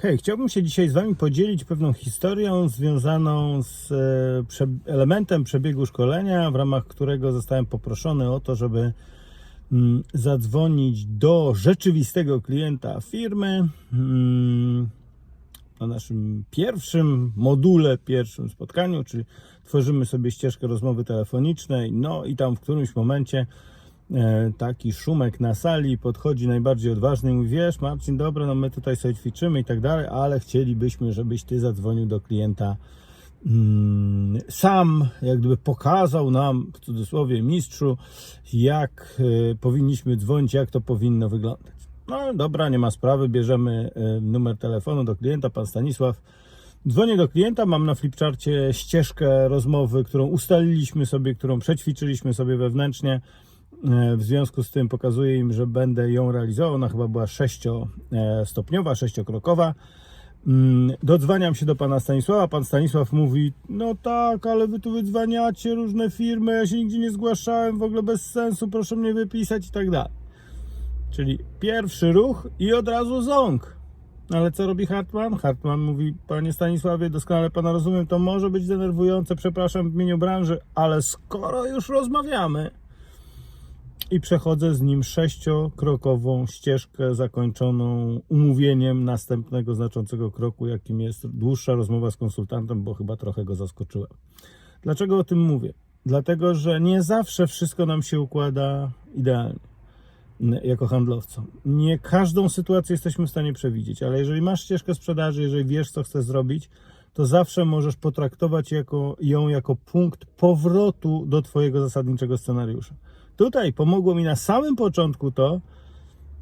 Hej, chciałbym się dzisiaj z Wami podzielić pewną historią związaną z e, elementem przebiegu szkolenia, w ramach którego zostałem poproszony o to, żeby mm, zadzwonić do rzeczywistego klienta firmy mm, na naszym pierwszym module, pierwszym spotkaniu, czyli tworzymy sobie ścieżkę rozmowy telefonicznej, no i tam w którymś momencie taki szumek na sali podchodzi najbardziej odważny i mówi, wiesz Marcin, dobra, no my tutaj sobie ćwiczymy i tak dalej, ale chcielibyśmy, żebyś ty zadzwonił do klienta mm, sam, jak gdyby pokazał nam, w cudzysłowie mistrzu, jak e, powinniśmy dzwonić, jak to powinno wyglądać. No dobra, nie ma sprawy, bierzemy e, numer telefonu do klienta, pan Stanisław. Dzwonię do klienta, mam na flipcharcie ścieżkę rozmowy, którą ustaliliśmy sobie, którą przećwiczyliśmy sobie wewnętrznie. E, W związku z tym pokazuję im, że będę ją realizował. Ona chyba była sześciostopniowa, sześciokrokowa. Mm, Dodzwaniam się do pana Stanisława. Pan Stanisław mówi: No tak, ale wy tu wydzwaniacie różne firmy, ja się nigdzie nie zgłaszałem, w ogóle bez sensu, proszę mnie wypisać i tak dalej. Czyli pierwszy ruch i od razu ząg. Ale co robi Hartman? Hartman mówi, panie Stanisławie, doskonale pana rozumiem, to może być denerwujące, przepraszam w imieniu branży, ale skoro już rozmawiamy i przechodzę z nim sześciokrokową ścieżkę zakończoną umówieniem następnego znaczącego kroku, jakim jest dłuższa rozmowa z konsultantem, bo chyba trochę go zaskoczyłem. Dlaczego o tym mówię? Dlatego, że nie zawsze wszystko nam się układa idealnie jako handlowcom. Nie każdą sytuację jesteśmy w stanie przewidzieć, ale jeżeli masz ścieżkę sprzedaży, jeżeli wiesz, co chcesz zrobić, to zawsze możesz potraktować jako, ją jako punkt powrotu do Twojego zasadniczego scenariusza. Tutaj pomogło mi na samym początku to,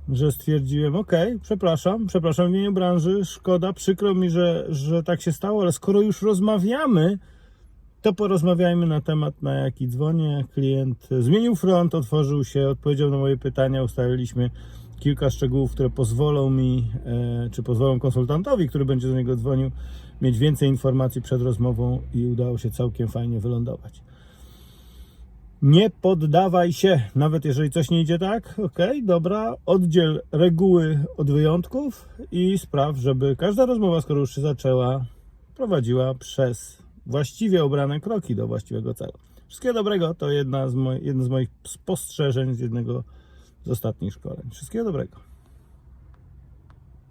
że stwierdziłem, ok, przepraszam, przepraszam w imieniu branży, szkoda, przykro mi, że, że tak się stało, ale skoro już rozmawiamy, to porozmawiajmy na temat, na jaki dzwonię. Klient zmienił front, otworzył się, odpowiedział na moje pytania, ustaliliśmy kilka szczegółów, które pozwolą mi, e, czy pozwolą konsultantowi, który będzie do niego dzwonił, mieć więcej informacji przed rozmową i udało się całkiem fajnie wylądować. Nie poddawaj się, nawet jeżeli coś nie idzie tak, ok, dobra, oddziel reguły od wyjątków i spraw, żeby każda rozmowa, skoro już się zaczęła, prowadziła przez właściwie obrane kroki do właściwego celu. Wszystkiego dobrego, to jedna z jedno z moich spostrzeżeń z jednego z ostatnich szkoleń. Wszystkiego dobrego.